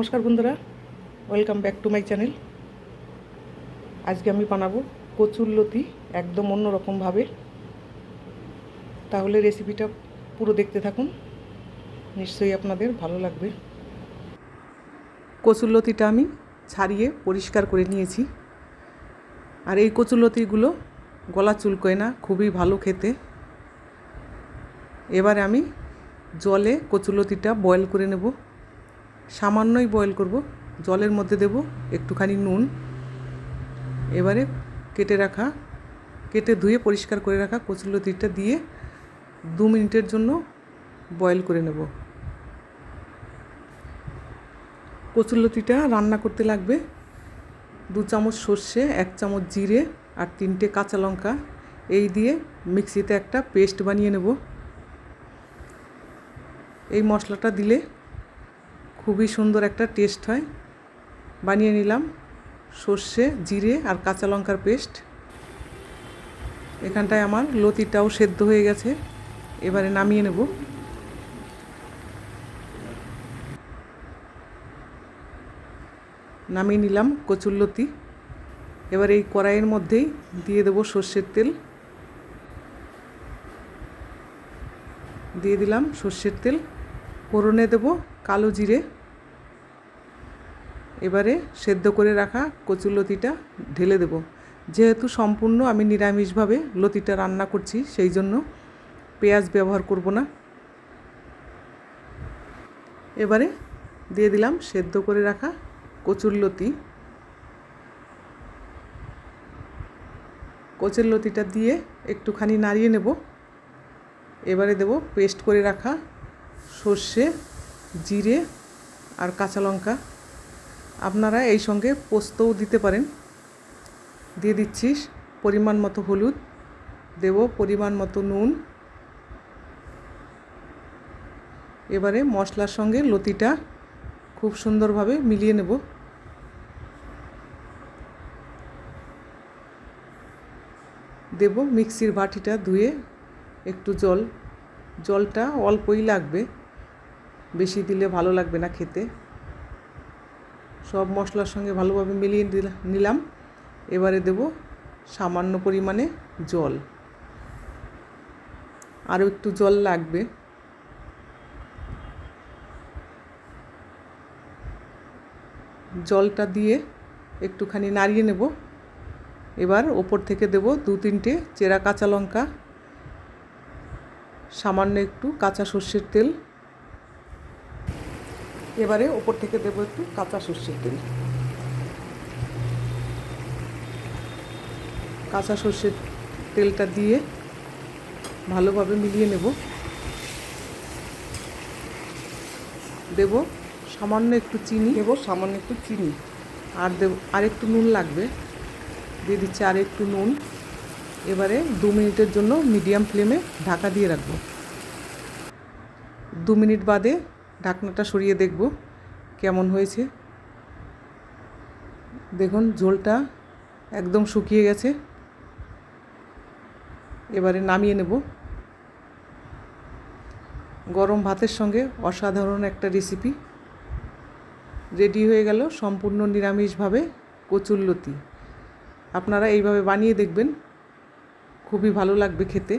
নমস্কার বন্ধুরা welcome back to my channel আজকে আমি বানাবো কচুর লতি একদম অন্যরকমভাবে তাহলে রেসিপিটা পুরো দেখতে থাকুন, নিশ্চয়ই আপনাদের ভালো লাগবে। কচুর লতিটা আমি ছাড়িয়ে পরিষ্কার করে নিয়েছি। আর এই কচুর লতিগুলো গলা চুলকোয় না, খুবই ভালো খেতে। এবারে আমি জলে কচুলতিটা বয়েল করে নেব। সামান্যই বয়েল করব। জলের মধ্যে দেব একটুখানি নুন। এবারে কেটে রাখা, কেটে ধুয়ে পরিষ্কার করে রাখা কচুলতিটা দিয়ে দু মিনিটের জন্য বয়েল করে নেব। কচুলতিটা রান্না করতে লাগবে। দু চামচ সর্ষে, এক চামচ জিরে আর তিনটে কাঁচা লঙ্কা। এই দিয়ে মিক্সিতে একটা পেস্ট বানিয়ে নেব। এই মশলাটা দিলে খুবই সুন্দর একটা টেস্ট হয়। বানিয়ে নিলাম। সর্ষে, জিরে আর কাঁচা লঙ্কার পেস্ট। এখানটায় আমার লতিটাও সেদ্ধ হয়ে গেছে। এবারে নামিয়ে নেব। নামিয়ে নিলাম কচুর লতি। এবার এই কড়াইয়ের মধ্যেই দিয়ে দেবো সর্ষের তেল। দিয়ে দিলাম সর্ষের তেল। ফোড়নে দেব কালো জিরে। এবারে সেদ্ধ করে রাখা কচুর লতিটা ঢেলে দেব। যেহেতু সম্পূর্ণ আমি নিরামিষভাবে লতিটা রান্না করছি, সেই জন্য পেঁয়াজ ব্যবহার করব না। এবারে দিয়ে দিলাম সেদ্ধ করে রাখা কচুর লতি। কচুর লতিটা দিয়ে একটুখানি নাড়িয়ে নেব। এবারে দেব পেস্ট করে রাখা সর্ষে, জিরে আর কাঁচা লঙ্কা। আপনারা এই সঙ্গে পোস্তও দিতে পারেন। দিয়ে দিচ্ছি পরিমাণ মতো হলুদ। দেব পরিমাণ মতো নুন। এবারে মশলার সঙ্গে লতিটা খুব সুন্দরভাবে মিলিয়ে নেব। দেব মিক্সির বাটিটা ধুয়ে একটু জল। জলটা অল্পই লাগবে। বেশি দিলে ভালো লাগবে না খেতে। সব মশলার সঙ্গে ভালোভাবে মিলিয়ে নিলাম। এবারে দেব সামান্য পরিমাণে জল। আরও একটু জল লাগবে। জলটা দিয়ে একটুখানি নাড়িয়ে নেব। এবার ওপর থেকে দেব দু তিনটে চেরা কাঁচা লঙ্কা, সামান্য একটু কাঁচা সর্ষের তেল। এবারে ওপর থেকে দেবো একটু কাঁচা সর্ষের তেল। কাঁচা সর্ষের তেলটা দিয়ে ভালোভাবে মিলিয়ে নেব। দেব সামান্য একটু চিনি। দেবো সামান্য একটু চিনি। আর দেব আর একটু নুন লাগবে। দিয়ে দিচ্ছি আর একটু নুন। এবারে দু মিনিটের জন্য মিডিয়াম ফ্লেমে ঢাকা দিয়ে রাখব। দু মিনিট বাদে ঢাকনাটা সরিয়ে দেখব কেমন হয়েছে। দেখুন, ঝোলটা একদম শুকিয়ে গেছে। এবারে নামিয়ে নেব। গরম ভাতের সঙ্গে অসাধারণ একটা রেসিপি রেডি হয়ে গেল সম্পূর্ণ নিরামিষভাবে কচুরলতি আপনারা এইভাবে বানিয়ে দেখবেন। খুবই ভালো লাগবে খেতে।